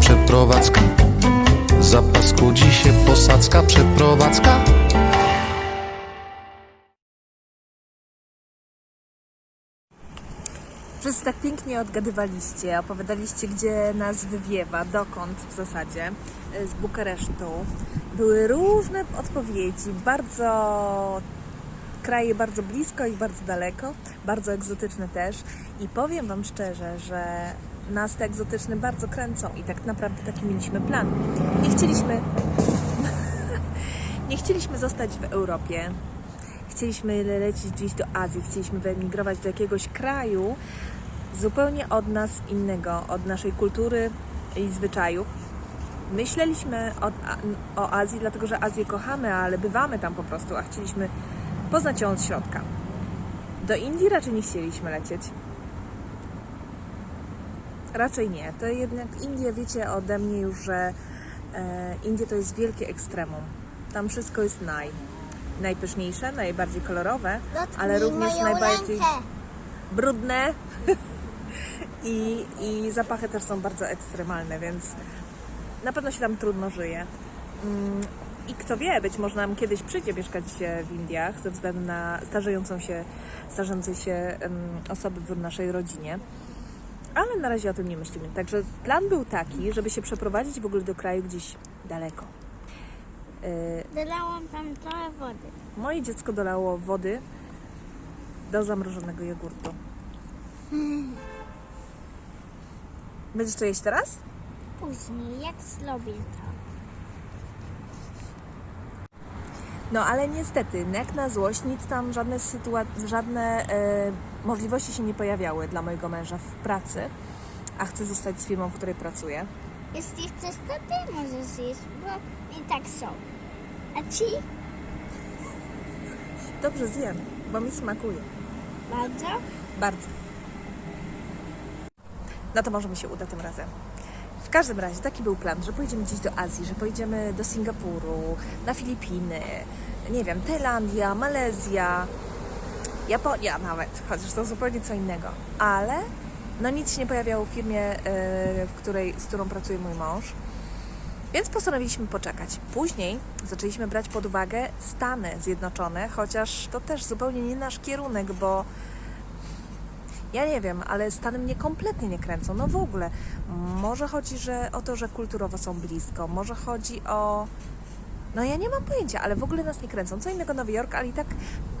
przeprowadzka. Zapaskudzi się posadzka, przeprowadzka. Wszyscy tak pięknie odgadywaliście, opowiadaliście, gdzie nas wywiewa, dokąd w zasadzie, y, z Bukaresztu. Były różne odpowiedzi, bardzo kraje bardzo blisko i bardzo daleko, bardzo egzotyczne też. I powiem Wam szczerze, że nas te egzotyczne bardzo kręcą i tak naprawdę taki mieliśmy plan. Nie chcieliśmy, nie chcieliśmy zostać w Europie, chcieliśmy lecieć gdzieś do Azji, chcieliśmy wyemigrować do jakiegoś kraju zupełnie od nas innego, od naszej kultury i zwyczajów. Myśleliśmy o, o Azji, dlatego że Azję kochamy, ale bywamy tam po prostu, a chcieliśmy poznać ją od środka. Do Indii raczej nie chcieliśmy lecieć. Raczej nie. To jednak Indie, wiecie ode mnie już, że e, Indie to jest wielkie ekstremum. Tam wszystko jest naj. Najpyszniejsze, najbardziej kolorowe, ale również najbardziej brudne i, i zapachy też są bardzo ekstremalne, więc na pewno się tam trudno żyje. Mm, I kto wie, być może nam kiedyś przyjdzie mieszkać w Indiach ze względu na starzejącą się, starzejące się osoby w naszej rodzinie. Ale na razie o tym nie myślimy. Także plan był taki, żeby się przeprowadzić w ogóle do kraju gdzieś daleko. E, Dodałam tam trochę wody. Moje dziecko dolało wody do zamrożonego jogurtu. Będziesz to jeść teraz? Później, jak zrobię to. No ale niestety, jak na złość, nic tam, żadne, sytua- żadne e, możliwości się nie pojawiały dla mojego męża w pracy, a chce zostać z firmą, w której pracuje. Jeśli chcesz, to ty możesz jeść, bo i tak są. A ci? Dobrze, zjem, bo mi smakuje. Bardzo? Bardzo. No to może mi się uda tym razem. W każdym razie taki był plan, że pojedziemy gdzieś do Azji, że pojedziemy do Singapuru, na Filipiny, nie wiem, Tajlandia, Malezja, Japonia nawet, chociaż to zupełnie co innego. Ale no nic się nie pojawiało w firmie, e, w której, z którą pracuje mój mąż. Więc postanowiliśmy poczekać. Później zaczęliśmy brać pod uwagę Stany Zjednoczone, chociaż to też zupełnie nie nasz kierunek, bo ja nie wiem, ale Stany mnie kompletnie nie kręcą. No w ogóle. Może chodzi że, o to, że kulturowo są blisko. Może chodzi o. No ja nie mam pojęcia, ale w ogóle nas nie kręcą. Co innego Nowy Jork, ale i tak,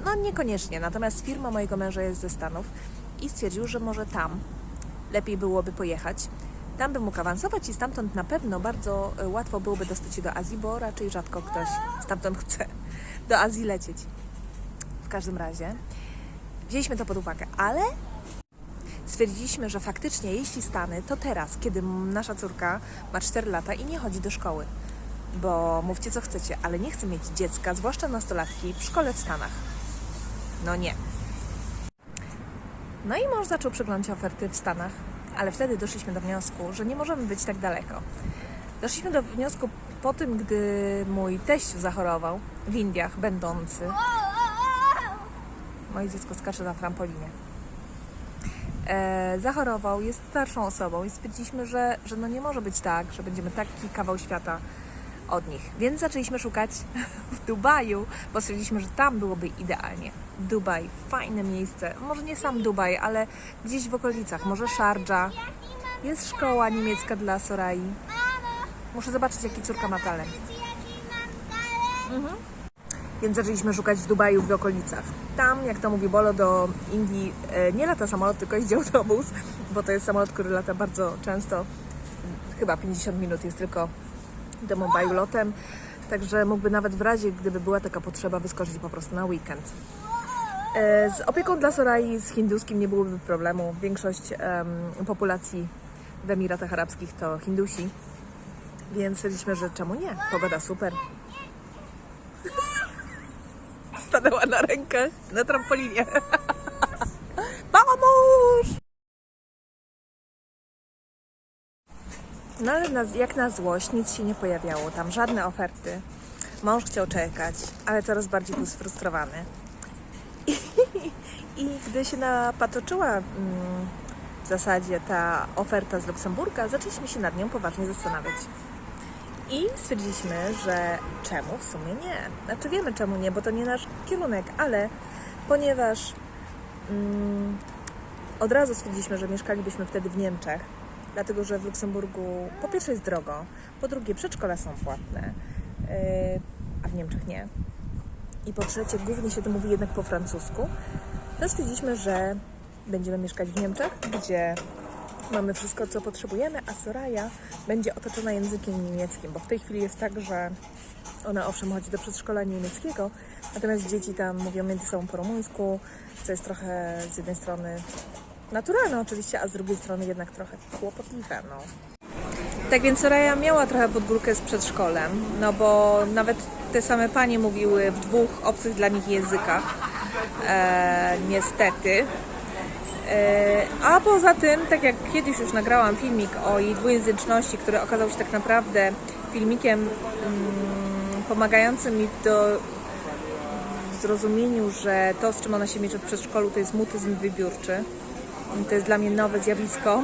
no niekoniecznie. Natomiast firma mojego męża jest ze Stanów i stwierdził, że może tam lepiej byłoby pojechać. Tam by mógł awansować i stamtąd na pewno bardzo e, łatwo byłoby dostać się do Azji, bo raczej rzadko ktoś stamtąd chce do Azji lecieć. W każdym razie wzięliśmy to pod uwagę, ale stwierdziliśmy, że faktycznie jeśli Stany, to teraz, kiedy nasza córka ma 4 lata i nie chodzi do szkoły. Bo mówcie co chcecie, ale nie chcę mieć dziecka, zwłaszcza nastolatki, w szkole w Stanach. No nie. No i mąż zaczął przeglądać oferty w Stanach, ale wtedy doszliśmy do wniosku, że nie możemy być tak daleko. Doszliśmy do wniosku po tym, gdy mój teść zachorował w Indiach, będący. Moje dziecko skacze na trampolinie zachorował, jest starszą osobą i stwierdziliśmy, że, że no nie może być tak, że będziemy taki kawał świata od nich. Więc zaczęliśmy szukać w Dubaju, bo stwierdziliśmy, że tam byłoby idealnie. Dubaj, fajne miejsce. Może nie sam Dubaj, ale gdzieś w okolicach, może Sharjah. Jest szkoła niemiecka dla Sorai. Muszę zobaczyć, jaki córka ma talent. Więc zaczęliśmy szukać w Dubaju w okolicach. Tam, jak to mówi Bolo, do Indii e, nie lata samolot, tylko jeździ autobus, bo to jest samolot, który lata bardzo często, chyba 50 minut jest tylko do Mumbaiu lotem, także mógłby nawet w razie, gdyby była taka potrzeba, wyskoczyć po prostu na weekend. E, Z opieką dla Sorai z hinduskim nie byłoby problemu. Większość em, populacji w Emiratach Arabskich to Hindusi, więc stwierdziliśmy, że czemu nie? Pogoda super. Stanęła na rękach na trampolinie. Pomóż! No ale na, jak na złość nic się nie pojawiało, tam żadne oferty. Mąż chciał czekać, ale coraz bardziej był sfrustrowany. I, i gdy się napatoczyła mm, w zasadzie ta oferta z Luksemburga, zaczęliśmy się nad nią poważnie zastanawiać. I stwierdziliśmy, że czemu w sumie nie? Znaczy wiemy czemu nie, bo to nie nasz kierunek, ale ponieważ mm, od razu stwierdziliśmy, że mieszkalibyśmy wtedy w Niemczech, dlatego że w Luksemburgu po pierwsze jest drogo, po drugie przedszkola są płatne, yy, a w Niemczech nie. I po trzecie głównie się to mówi jednak po francusku. To stwierdziliśmy, że będziemy mieszkać w Niemczech, gdzie mamy wszystko, co potrzebujemy, a Soraya będzie otoczona językiem niemieckim, bo w tej chwili jest tak, że ona owszem chodzi do przedszkola niemieckiego, natomiast dzieci tam mówią między sobą po rumuńsku, co jest trochę z jednej strony naturalne oczywiście, a z drugiej strony jednak trochę kłopotliwe. No. Tak więc Soraya miała trochę podgórkę z przedszkolem, no bo nawet te same panie mówiły w dwóch obcych dla nich językach, e, niestety. E, A poza tym, tak jak kiedyś już nagrałam filmik o jej dwujęzyczności, który okazał się tak naprawdę filmikiem mm, pomagającym mi do zrozumieniu, że to, z czym ona się mierzy w przedszkolu, to jest mutyzm wybiórczy. To jest dla mnie nowe zjawisko.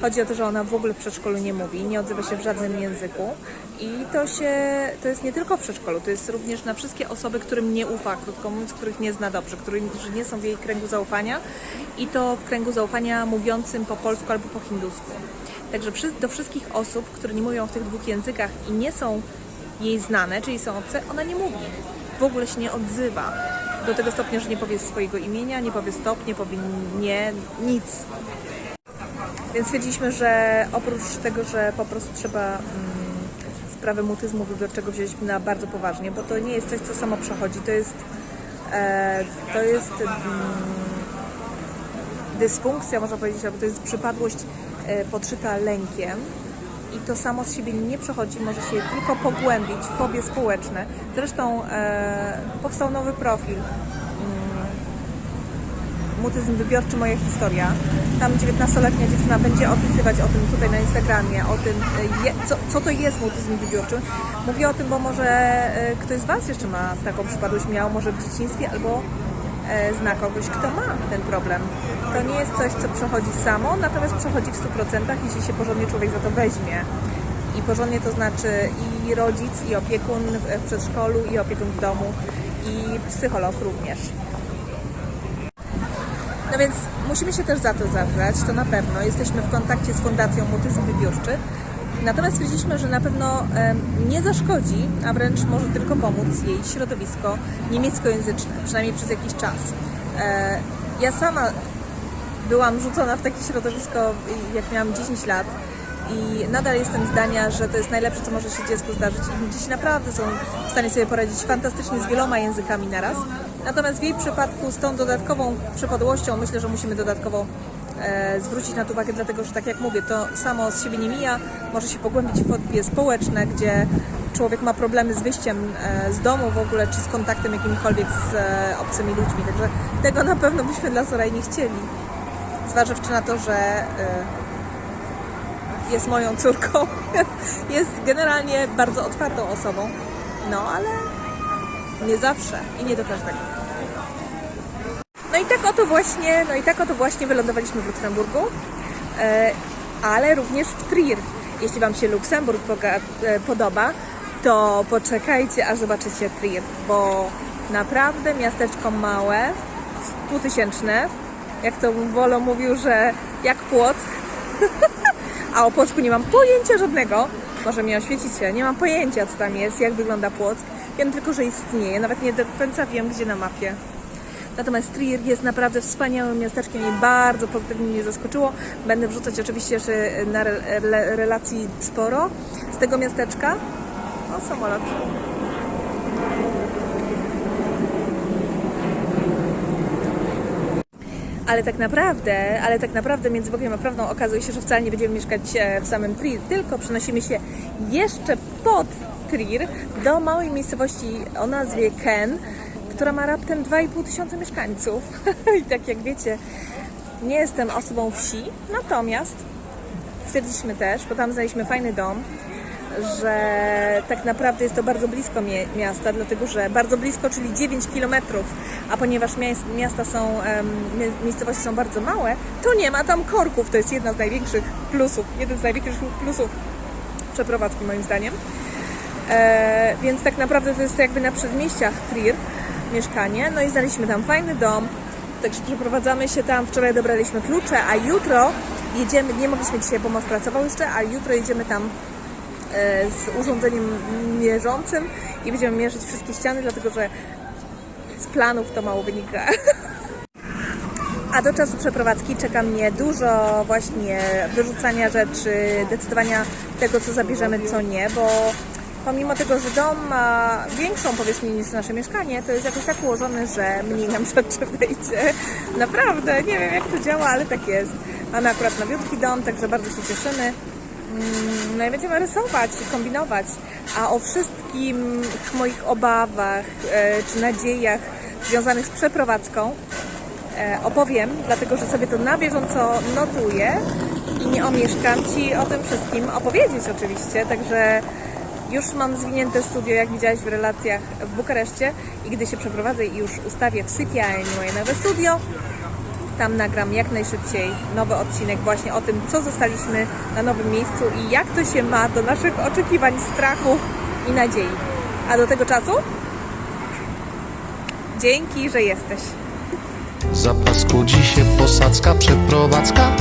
Chodzi o to, że ona w ogóle w przedszkolu nie mówi, nie odzywa się w żadnym języku. I to się, to jest nie tylko w przedszkolu, to jest również na wszystkie osoby, którym nie ufa, krótko mówiąc, których nie zna dobrze, którzy nie są w jej kręgu zaufania i to w kręgu zaufania mówiącym po polsku albo po hindusku. Także do wszystkich osób, które nie mówią w tych dwóch językach i nie są jej znane, czyli są obce, ona nie mówi. W ogóle się nie odzywa. Do tego stopnia, że nie powie swojego imienia, nie powie stop, nie powie nie, nic. Więc stwierdziliśmy, że oprócz tego, że po prostu trzeba mm, sprawę mutyzmu wybiorczego wziąć na bardzo poważnie, bo to nie jest coś, co samo przechodzi. To jest, e, to jest mm, dysfunkcja, można powiedzieć, albo to jest przypadłość e, podszyta lękiem. I to samo z siebie nie przechodzi, może się tylko pogłębić, fobie społeczne. Zresztą e, powstał nowy profil mutyzm wybiorczy moja historia. Tam 19-letnia dziewczyna będzie opisywać o tym tutaj na Instagramie, o tym, y, je, co, co to jest mutyzm wybiorczy. Mówię o tym, bo może y, ktoś z Was jeszcze ma taką przypadłość, miał może w dzieciństwie, albo e, zna kogoś, kto ma ten problem. To nie jest coś, co przechodzi samo, natomiast przechodzi w 100%, jeśli się porządnie człowiek za to weźmie. I porządnie to znaczy i rodzic, i opiekun w przedszkolu, i opiekun w domu, i psycholog również. No więc musimy się też za to zabrać, to na pewno. Jesteśmy w kontakcie z Fundacją Mutyzm Wybiórczy. Natomiast stwierdziliśmy, że na pewno nie zaszkodzi, a wręcz może tylko pomóc jej środowisko niemieckojęzyczne, przynajmniej przez jakiś czas. E, ja sama byłam rzucona w takie środowisko, jak miałam 10 lat i nadal jestem zdania, że to jest najlepsze, co może się dziecku zdarzyć. I dzieci naprawdę są w stanie sobie poradzić fantastycznie z wieloma językami naraz. Natomiast w jej przypadku z tą dodatkową przypadłością myślę, że musimy dodatkowo e, zwrócić na to uwagę, dlatego że tak jak mówię, to samo z siebie nie mija, może się pogłębić w fobie społeczne, gdzie człowiek ma problemy z wyjściem e, z domu w ogóle, czy z kontaktem jakimikolwiek z e, obcymi ludźmi. Także tego na pewno byśmy dla Soraj nie chcieli. Zważywszy na to, że e, jest moją córką, jest generalnie bardzo otwartą osobą, no ale nie zawsze i nie do każdego. No i tak oto właśnie, no i tak oto właśnie wylądowaliśmy w Luksemburgu, e, ale również w Trier. Jeśli Wam się Luksemburg e, podoba, to poczekajcie, aż zobaczycie Trier, bo naprawdę miasteczko małe, stutysięczne, jak to Wolo mówił, że jak Płock, a o Płocku nie mam pojęcia żadnego. Może mnie oświecicie. Nie mam pojęcia, co tam jest, jak wygląda Płock. Wiem tylko, że istnieje. Nawet nie do końca wiem, gdzie na mapie. Natomiast Trier jest naprawdę wspaniałym miasteczkiem i bardzo pozytywnie mnie zaskoczyło. Będę wrzucać oczywiście jeszcze na re- re- relacji sporo z tego miasteczka. O, samolot. Ale tak naprawdę, ale tak naprawdę między Bogiem a prawdą okazuje się, że wcale nie będziemy mieszkać e, w samym Trier, tylko przenosimy się jeszcze pod Trier do małej miejscowości o nazwie Ken, która ma raptem 2,5 tysiąca mieszkańców. I tak jak wiecie, nie jestem osobą wsi, natomiast stwierdziliśmy też, bo tam znaleźliśmy fajny dom, że tak naprawdę jest to bardzo blisko miasta, dlatego że bardzo blisko, czyli 9 km, a ponieważ miast- miasta są, miejscowości są bardzo małe, to nie ma tam korków. To jest jedna z największych plusów, jeden z największych plusów przeprowadzki moim zdaniem. E, więc tak naprawdę to jest jakby na przedmieściach Trier mieszkanie. No i znaleźliśmy tam fajny dom. Także przeprowadzamy się tam. Wczoraj dobraliśmy klucze, a jutro jedziemy, nie mogliśmy dzisiaj, bo mąż pracował jeszcze, ale jutro jedziemy tam e, z urządzeniem mierzącym i będziemy mierzyć wszystkie ściany, dlatego że z planów to mało wynika. A do czasu przeprowadzki czeka mnie dużo właśnie wyrzucania rzeczy, decydowania tego, co zabierzemy, co nie, bo pomimo tego, że dom ma większą powierzchnię niż nasze mieszkanie, to jest jakoś tak ułożony, że mniej nam rzeczy wejdzie. Naprawdę, nie wiem jak to działa, ale tak jest. Mamy akurat nowiutki dom, także bardzo się cieszymy. Mm, No i będziemy rysować i kombinować. A o wszystkim moich obawach e, czy nadziejach związanych z przeprowadzką e, opowiem, dlatego że sobie to na bieżąco notuję i nie omieszkam Ci o tym wszystkim opowiedzieć oczywiście, także już mam zwinięte studio, jak widziałeś w relacjach w Bukareszcie i gdy się przeprowadzę i już ustawię w sypialni moje nowe studio, tam nagram jak najszybciej nowy odcinek właśnie o tym, co zostaliśmy na nowym miejscu i jak to się ma do naszych oczekiwań, strachów i nadziei. A do tego czasu dzięki, że jesteś. Zapaskudzi się posadzka, przeprowadzka